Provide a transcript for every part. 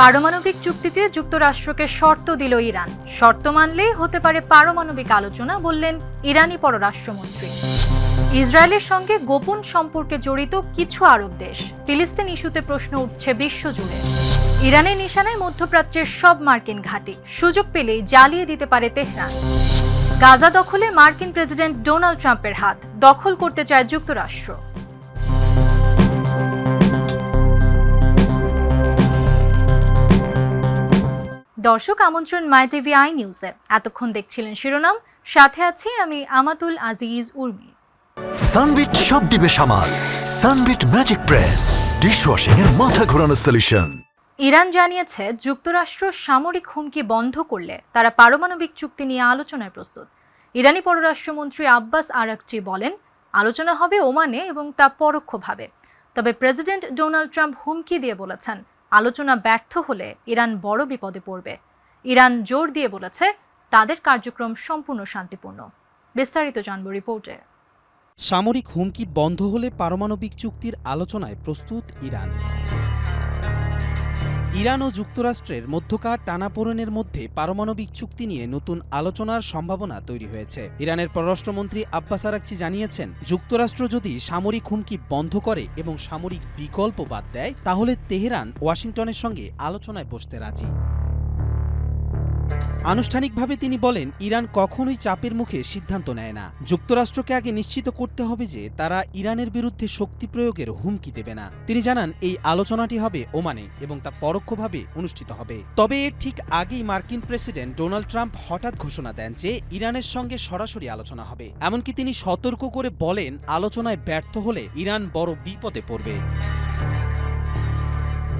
পারমাণবিক চুক্তিতে যুক্তরাষ্ট্রকে শর্ত দিল ইরান। শর্ত মানলে হতে পারে পারমাণবিক আলোচনা বললেন ইরানি পররাষ্ট্রমন্ত্রী। ইসরায়েলের সঙ্গে গোপন সম্পর্কে জড়িত কিছু আরব দেশ। ফিলিস্তিন ইস্যুতে প্রশ্ন উঠছে বিশ্বজুড়ে ইরানের নিশানায় মধ্যপ্রাচ্যের সব মার্কিন ঘাঁটি। সুযোগ পেলেই জ্বালিয়ে দিতে পারে তেহরান। গাজা দখলে মার্কিন প্রেসিডেন্ট ডোনাল্ড ট্রাম্পের হাত। দখল করতে চায় যুক্তরাষ্ট্র। দর্শক আমন্ত্রণ মাই টিভি আই নিউজে। এতক্ষণ দেখছিলেন শিরোনাম সাথে আছি আমি আমাতুল আজিজ উর্মি। সানবিট সব দিবে সামাল। সানবিট ম্যাজিক প্রেস ডিশওয়াশিং এর মাথা ঘোরানো সলিউশন ইরান জানিয়েছে যুক্তরাষ্ট্র সামরিক হুমকি বন্ধ করলে তারা পারমাণবিক চুক্তি নিয়ে আলোচনায় প্রস্তুত। ইরানি পররাষ্ট্রমন্ত্রী আব্বাস আরাকচি বলেন আলোচনা হবে ওমানে এবং তা পরোক্ষভাবে। তবে প্রেসিডেন্ট ডোনাল্ড ট্রাম্প হুমকি দিয়ে বলেছেন আলোচনা ব্যর্থ হলে ইরান বড় বিপদে পড়বে। ইরান জোর দিয়ে বলেছে, তাদের কার্যক্রম সম্পূর্ণ শান্তিপূর্ণ। বিস্তারিত জানব রিপোর্টে। সামরিক হুমকি বন্ধ হলে পারমাণবিক চুক্তির আলোচনায় প্রস্তুত ইরান। ইরান ও যুক্তরাষ্ট্রের মধ্যকার টানাপোড়েনের মধ্যে পারমাণবিক চুক্তি নিয়ে নতুন আলোচনার সম্ভাবনা তৈরি হয়েছে। ইরানের পররাষ্ট্রমন্ত্রী আব্বাস আরাকচি জানিয়েছেন, যুক্তরাষ্ট্র যদি সামরিক হুমকি বন্ধ করে এবং সামরিক বিকল্প বাদ দেয়, তাহলে তেহরান ওয়াশিংটনের সঙ্গে আলোচনায় বসতে রাজি। আনুষ্ঠানিকভাবে তিনি বলেন, ইরান কখনোই চাপের মুখে সিদ্ধান্ত নেয় না। যুক্তরাষ্ট্রকে আগে নিশ্চিত করতে হবে যে, তারা ইরানের বিরুদ্ধে শক্তি প্রয়োগের হুমকি দেবে না। তিনি জানান, এই আলোচনাটি হবে ওমানে এবং তা পরোক্ষভাবে অনুষ্ঠিত হবে। তবে এর ঠিক আগেই মার্কিন প্রেসিডেন্ট ডোনাল্ড ট্রাম্প হঠাৎ ঘোষণা দেন যে, ইরানের সঙ্গে সরাসরি আলোচনা হবে। এমনকি তিনি সতর্ক করে বলেন, আলোচনায় ব্যর্থ হলে ইরান বড় বিপদে পড়বে।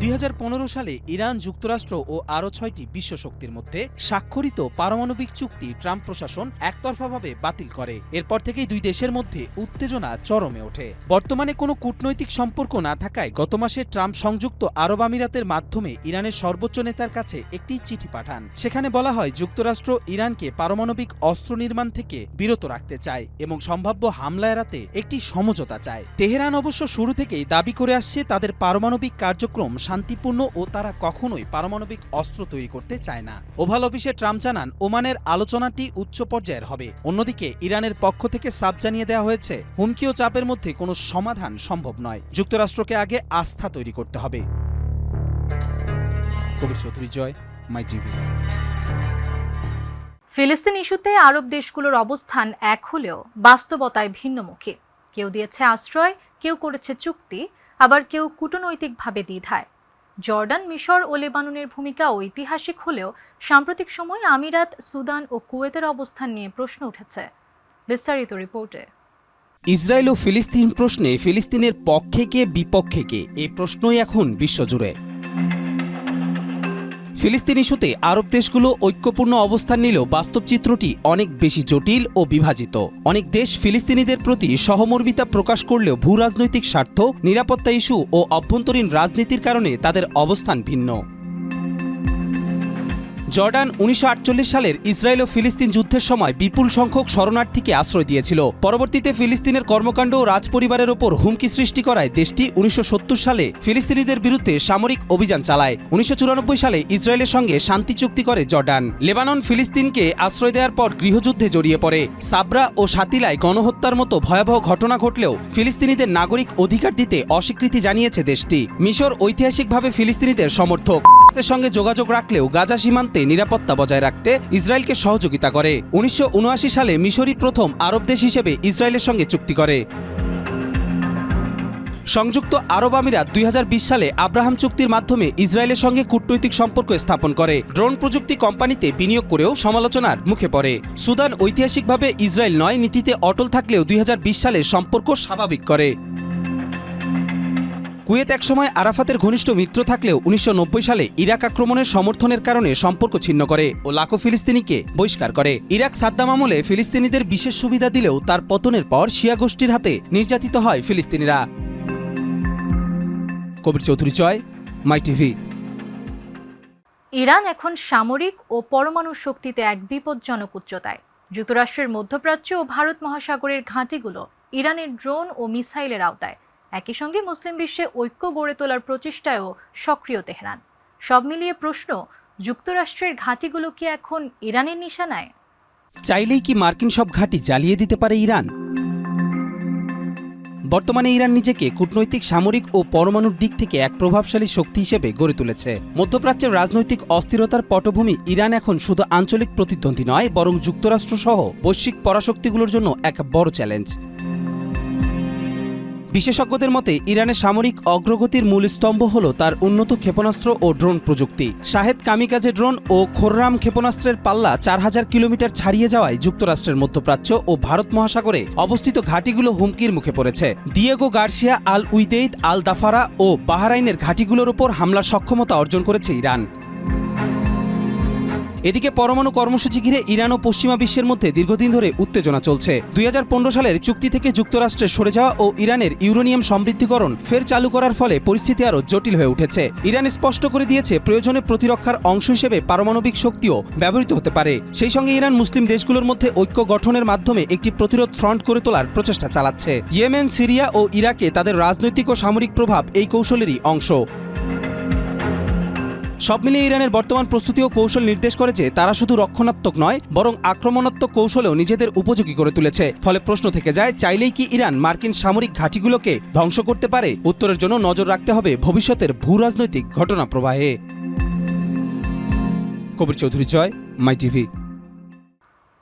দুই হাজার পনেরো সালে ইরান যুক্তরাষ্ট্র ও আরও ছয়টি বিশ্ব শক্তির মধ্যে স্বাক্ষরিত পারমাণবিক চুক্তি ট্রাম্প প্রশাসন একতরফাভাবে বাতিল করে। এরপর থেকেই দুই দেশের মধ্যে উত্তেজনা চরমে ওঠে। বর্তমানে কোনো কূটনৈতিক সম্পর্ক না থাকায় গত মাসে ট্রাম্প সংযুক্ত আরব আমিরাতের মাধ্যমে ইরানের সর্বোচ্চ নেতার কাছে একটি চিঠি পাঠান। সেখানে বলা হয়, যুক্তরাষ্ট্র ইরানকে পারমাণবিক অস্ত্র নির্মাণ থেকে বিরত রাখতে চায় এবং সম্ভাব্য হামলা এড়াতে একটি সমঝোতা চায়। তেহরান অবশ্য শুরু থেকেই দাবি করে আসছে, তাদের পারমাণবিক কার্যক্রম শান্তিপূর্ণ ও তারা কখনোই পারমাণবিক অস্ত্র তৈরি করতে চায় না। ওভাল অফিসে ট্রাম্প জানান, ওমানের আলোচনাটি উচ্চ পর্যায়ের হবে। অন্যদিকে, ইরানের পক্ষ থেকে সাপ জানিয়ে দেওয়া হয়েছে, হুমকি ও চাপের মধ্যে কোনো সমাধান সম্ভব নয়। যুক্তরাষ্ট্রকে আগে আস্থা তৈরি করতে হবে। কবির চৌধুরী, জয়, মাই ফিলিস্তিন ইস্যুতে আরব দেশগুলোর অবস্থান এক হলেও বাস্তবতায় ভিন্নমুখী। কেউ দিয়েছে আশ্রয়, কেউ করেছে চুক্তি, আবার কেউ কূটনৈতিকভাবে দ্বিধায়। জর্ডান, মিশর ও লেবাননের ভূমিকা ঐতিহাসিক হলেও সাম্প্রতিক সময়ে আমিরাত, সুদান ও কুয়েতের অবস্থান নিয়ে প্রশ্ন উঠেছে। বিস্তারিত রিপোর্টে। ইসরায়েল ও ফিলিস্তিন প্রশ্নে ফিলিস্তিনের পক্ষে কে, বিপক্ষে কে? এই প্রশ্নই এখন বিশ্বজুড়ে। ফিলিস্তিন ইস্যুতে আরব দেশগুলো ঐক্যপূর্ণ অবস্থান নিলেও বাস্তব চিত্রটি অনেক বেশি জটিল ও বিভাজিত। অনেক দেশ ফিলিস্তিনিদের প্রতি সহমর্মিতা প্রকাশ করলেও ভূ রাজনৈতিক স্বার্থ, নিরাপত্তা ইস্যু ও অভ্যন্তরীণ রাজনীতির কারণে তাদের অবস্থান ভিন্ন। জর্ডান উনিশশো আটচল্লিশ সালের ইসরায়েল ও ফিলিস্তিন যুদ্ধের সময় বিপুল সংখ্যক শরণার্থীকে আশ্রয় দিয়েছিল। পরবর্তীতে ফিলিস্তিনের কর্মকাণ্ড ও রাজপরিবারের ওপর হুমকি সৃষ্টি করায় দেশটি উনিশশো সত্তর সালে ফিলিস্তিনিদের বিরুদ্ধে সামরিক অভিযান চালায়। উনিশশো চুরানব্বই সালে ইসরায়েলের সঙ্গে শান্তি চুক্তি করে জর্ডান। লেবানন ফিলিস্তিনকে আশ্রয় দেওয়ার পর গৃহযুদ্ধে জড়িয়ে পড়ে। সাবরা ও সাতিলায় গণহত্যার মতো ভয়াবহ ঘটনা ঘটলেও ফিলিস্তিনিদের নাগরিক অধিকার দিতে অস্বীকৃতি জানিয়েছে দেশটি। মিশর ঐতিহাসিকভাবে ফিলিস্তিনিদের সমর্থক। সঙ্গে যোগাযোগ রাখলেও গাজা সীমান্তে নিরাপত্তা বজায় রাখতে ইসরায়েলকে সহযোগিতা করে। উনিশশো উনআশি সালে মিশরই প্রথম আরব দেশ হিসেবে ইসরায়েলের সঙ্গে চুক্তি করে। সংযুক্ত আরব আমিরাত দুই হাজার বিশ সালে আব্রাহাম চুক্তির মাধ্যমে ইসরায়েলের সঙ্গে কূটনৈতিক সম্পর্ক স্থাপন করে। ড্রোন প্রযুক্তি কোম্পানিতে বিনিয়োগ করেও সমালোচনার মুখে পড়ে। সুদান ঐতিহাসিকভাবে ইসরায়েল নয় নীতিতে অটল থাকলেও দুই হাজার বিশ সালে সম্পর্ক স্বাভাবিক করে। কুয়েত একসময় আরাফাতের ঘনিষ্ঠ মিত্র থাকলেও উনিশশো নব্বই সালে ইরাক আক্রমণের সমর্থনের কারণে সম্পর্ক ছিন্ন করে ও লাখো ফিলিস্তিনিকে বহিষ্কার করে। ইরাক সাদ্দাম আমলে ফিলিস্তিনিদের বিশেষ সুবিধা দিলেও তার পতনের পর শিয়া গোষ্ঠীর হাতে নির্যাতিত হয় ফিলিস্তিনিরা। কবির চৌধুরী চয়, মাই টিভি। ইরান এখন সামরিক ও পরমাণু শক্তিতে এক বিপজ্জনক উচ্চতায়। যুক্তরাষ্ট্রের মধ্যপ্রাচ্য ও ভারত মহাসাগরের ঘাঁটিগুলো ইরানের ড্রোন ও মিসাইলের আওতায়। একই সঙ্গে মুসলিম বিশ্বে ঐক্য গড়ে তোলার প্রচেষ্টায়ও সক্রিয় তেহরান। সব মিলিয়ে প্রশ্ন, যুক্তরাষ্ট্রের ঘাঁটিগুলো কি এখন ইরানের নিশানায়? চাইলেই কি মার্কিন সব ঘাঁটি জ্বালিয়ে দিতে পারে ইরান? বর্তমানে ইরান নিজেকে কূটনৈতিক, সামরিক ও পরমাণুর দিক থেকে এক প্রভাবশালী শক্তি হিসেবে গড়ে তুলেছে। মধ্যপ্রাচ্যের রাজনৈতিক অস্থিরতার পটভূমি ইরান এখন শুধু আঞ্চলিক প্রতিদ্বন্দ্বী নয়, বরং যুক্তরাষ্ট্রসহ বৈশ্বিক পরাশক্তিগুলোর জন্য এক বড় চ্যালেঞ্জ। বিশেষজ্ঞদের মতে ইরানের সামরিক অগ্রগতির মূল স্তম্ভ হল তার উন্নত ক্ষেপণাস্ত্র ও ড্রোন প্রযুক্তি। শাহেদ কামিকাজে ড্রোন ও খোররাম ক্ষেপণাস্ত্রের পাল্লা চার হাজার কিলোমিটার ছাড়িয়ে যাওয়ায় যুক্তরাষ্ট্রের মধ্যপ্রাচ্য ও ভারত মহাসাগরে অবস্থিত ঘাঁটিগুলো হুমকির মুখে পড়েছে। দিয়েগো গার্সিয়া আল উইদেইদ আল দাফারা ও বাহারাইনের ঘাঁটিগুলোর ওপর হামলার সক্ষমতা অর্জন করেছে ইরান। এদিকে পরমাণু কর্মসূচি ঘিরে ইরান ও পশ্চিমা বিশ্বের মধ্যে দীর্ঘদিন ধরে উত্তেজনা চলছে। দুই হাজার পনেরো সালের চুক্তি থেকে যুক্তরাষ্ট্রে সরে যাওয়া ও ইরানের ইউরেনিয়াম সমৃদ্ধিকরণ ফের চালু করার ফলে পরিস্থিতি আরও জটিল হয়ে উঠেছে। ইরান স্পষ্ট করে দিয়েছে, প্রয়োজনে প্রতিরক্ষার অংশ হিসেবে পারমাণবিক শক্তিও ব্যবহৃত হতে পারে। সেই সঙ্গে ইরান মুসলিম দেশগুলোর মধ্যে ঐক্য গঠনের মাধ্যমে একটি প্রতিরোধ ফ্রন্ট করে তোলার প্রচেষ্টা চালাচ্ছে। ইয়েমেন, সিরিয়া ও ইরাকে তাদের রাজনৈতিক ও সামরিক প্রভাব এই কৌশলেরই অংশ। সব মিলিয়ে ইরানের বর্তমান প্রস্তুতি ও কৌশল নির্দেশ করে যে তারা শুধু রক্ষণাত্মক নয়, বরং আক্রমণাত্মক কৌশলেও নিজেদের উপযোগী করে তুলেছে। ফলে প্রশ্ন থেকে যায়, চাইলেই কি ইরান মার্কিন সামরিক ঘাঁটিগুলোকে ধ্বংস করতে পারে? উত্তরের জন্য নজর রাখতে হবে ভবিষ্যতের ভূ রাজনৈতিক ঘটনা প্রবাহে। Kabir Chowdhury Joy, My TV.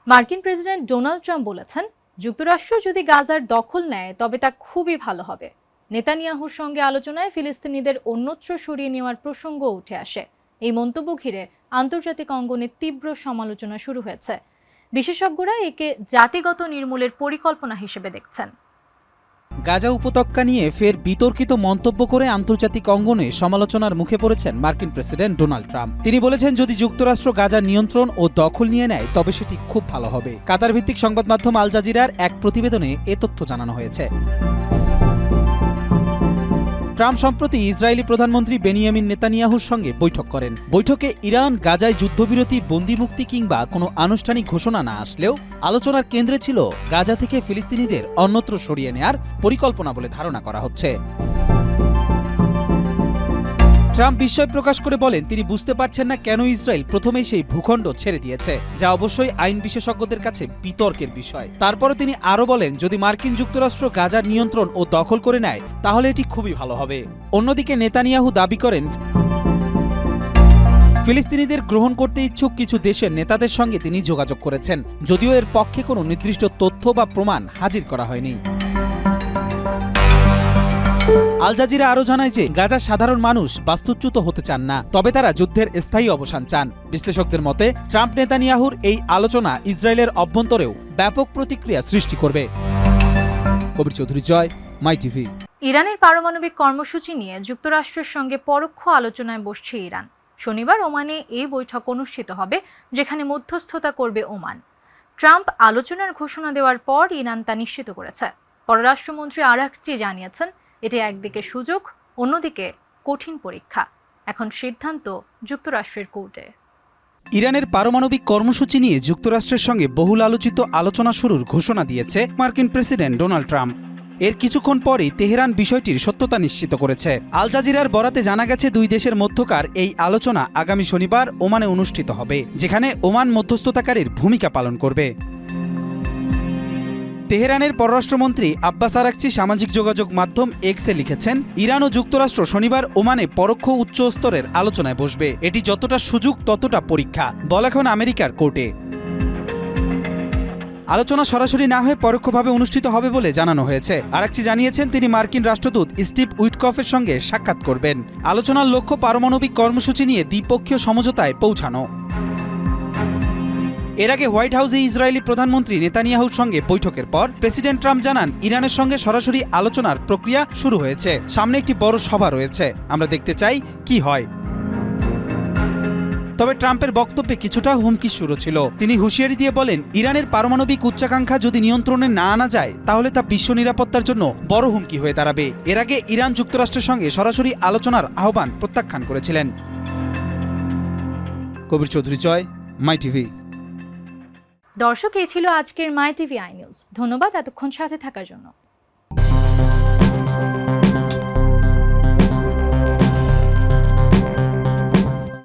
মার্কিন প্রেসিডেন্ট ডোনাল্ড ট্রাম্প বলেছেন, যুক্তরাষ্ট্র যদি গাজার দখল নেয়, তবে তা খুবই ভালো হবে। নেতানিয়াহুর সঙ্গে আলোচনায় ফিলিস্তিনিদের অন্যত্র সরিয়ে নেওয়ার প্রসঙ্গ উঠে আসে। এই মন্তব্য ঘিরে আন্তর্জাতিক অঙ্গনে তীব্র সমালোচনা শুরু হয়েছে। বিশেষজ্ঞরা একে জাতিগত নির্মূলের পরিকল্পনা হিসেবে দেখছেন। গাজা উপত্যকা নিয়ে ফের বিতর্কিত মন্তব্য করে আন্তর্জাতিক অঙ্গনে সমালোচনার মুখে পড়েছেন মার্কিন প্রেসিডেন্ট ডোনাল্ড ট্রাম্প। তিনি বলেছেন, যদি যুক্তরাষ্ট্র গাজার নিয়ন্ত্রণ ও দখল নিয়ে নেয়, তবে সেটি খুব ভালো হবে। কাতার ভিত্তিক সংবাদ মাধ্যম আল জাজিরার এক প্রতিবেদনে এ তথ্য জানানো হয়েছে। ট্রাম্প সম্প্রতি ইসরায়েলি প্রধানমন্ত্রী বেনিয়ামিন নেতানিয়াহুর সঙ্গে বৈঠক করেন। বৈঠকে ইরান, গাজায় যুদ্ধবিরতি, বন্দিমুক্তি কিংবা কোনো আনুষ্ঠানিক ঘোষণা না আসলেও আলোচনার কেন্দ্রে ছিল গাজা থেকে ফিলিস্তিনিদের অন্যত্র সরিয়ে নেয়ার পরিকল্পনা বলে ধারণা করা হচ্ছে। ট্রাম্প বিস্ময় প্রকাশ করে বলেন, তিনি বুঝতে পারছেন না কেন ইসরায়েল প্রথমেই সেই ভূখণ্ড ছেড়ে দিয়েছে, যা অবশ্যই আইন বিশেষজ্ঞদের কাছে বিতর্কের বিষয়। তারপরও তিনি আরও বলেন, যদি মার্কিন যুক্তরাষ্ট্র গাজার নিয়ন্ত্রণ ও দখল করে নেয়, তাহলে এটি খুবই ভালো হবে। অন্যদিকে নেতানিয়াহু দাবি করেন, ফিলিস্তিনিদের গ্রহণ করতে ইচ্ছুক কিছু দেশের নেতাদের সঙ্গে তিনি যোগাযোগ করেছেন, যদিও এর পক্ষে কোনো নির্দিষ্ট তথ্য বা প্রমাণ হাজির করা হয়নি। আল জাজিরা আরও জানায় যে, গাজার সাধারণ মানুষ বাস্তুচ্যুত হতে চান না, তবে তারা যুদ্ধের স্থায়ী অবসান চান। বিশ্লেষকদের মতে, ট্রাম্প নেতানিয়াহুর এই আলোচনা ইসরায়েলের অভ্যন্তরেও ব্যাপক প্রতিক্রিয়া সৃষ্টি করবে। Kabir Chowdhury Joy, My TV. ইরানের পারমাণবিক কর্মসূচি নিয়ে যুক্তরাষ্ট্রের সঙ্গে পরোক্ষ আলোচনায় বসছে ইরান। শনিবার ওমানে এই বৈঠক অনুষ্ঠিত হবে, যেখানে মধ্যস্থতা করবে ওমান। ট্রাম্প আলোচনার ঘোষণা দেওয়ার পর ইরান তা নিশ্চিত করেছে। পররাষ্ট্রমন্ত্রী আরাকচি জানিয়েছেন এটি একদিকে সুযোগ, অন্যদিকে কঠিন পরীক্ষা। এখন সিদ্ধান্ত যুক্তরাষ্ট্রের কোর্টে। ইরানের পারমাণবিক কর্মসূচি নিয়ে যুক্তরাষ্ট্রের সঙ্গে বহুল আলোচিত আলোচনা শুরুর ঘোষণা দিয়েছে মার্কিন প্রেসিডেন্ট ডোনাল্ড ট্রাম্প। এর কিছুক্ষণ পরেই তেহরান বিষয়টির সত্যতা নিশ্চিত করেছে। আল জাজিরার বরাতে জানা গেছে দুই দেশের মধ্যকার এই আলোচনা আগামী শনিবার ওমানে অনুষ্ঠিত হবে, যেখানে ওমান মধ্যস্থতাকারীর ভূমিকা পালন করবে। তেহরানের পররাষ্ট্রমন্ত্রী আব্বাস আরাকচি সামাজিক যোগাযোগ মাধ্যম এক্সে লিখেছেন, ইরান ও যুক্তরাষ্ট্র শনিবার ওমানে পরোক্ষ উচ্চ স্তরের আলোচনায় বসবে। এটি যতটা সুযোগ, ততটা পরীক্ষা। বল এখন আমেরিকার কোর্টে। আলোচনা সরাসরি না হয়ে পরোক্ষভাবে অনুষ্ঠিত হবে বলে জানানো হয়েছে। আরাকচি জানিয়েছেন, তিনি মার্কিন রাষ্ট্রদূত স্টিভ উইটকফের সঙ্গে সাক্ষাৎ করবেন। আলোচনার লক্ষ্য পারমাণবিক কর্মসূচি নিয়ে দ্বিপক্ষীয় সমঝোতায় পৌঁছানো। এর আগে হোয়াইট হাউসে ইসরায়েলি প্রধানমন্ত্রী নেতানিয়াহুর সঙ্গে বৈঠকের পর প্রেসিডেন্ট ট্রাম্প জানান, ইরানের সঙ্গে সরাসরি আলোচনার প্রক্রিয়া শুরু হয়েছে। সামনে একটি বড় সভা রয়েছে। আমরা দেখতে চাই কি হয়। তবে ট্রাম্পের বক্তব্যে কিছুটা হুমকি শুরু ছিল। তিনি হুঁশিয়ারি দিয়ে বলেন, ইরানের পারমাণবিক উচ্চাকাঙ্ক্ষা যদি নিয়ন্ত্রণে না আনা যায়, তাহলে তা বিশ্ব নিরাপত্তার জন্য বড় হুমকি হয়ে দাঁড়াবে। এর আগে ইরান যুক্তরাষ্ট্রের সঙ্গে সরাসরি আলোচনার আহ্বান প্রত্যাখ্যান করেছিলেন। Kabir Chowdhury Joy, My TV. দর্শক এই ছিল আজকের মাই টিভি আই নিউজ। ধন্যবাদ এতক্ষণ সাথে থাকার জন্য।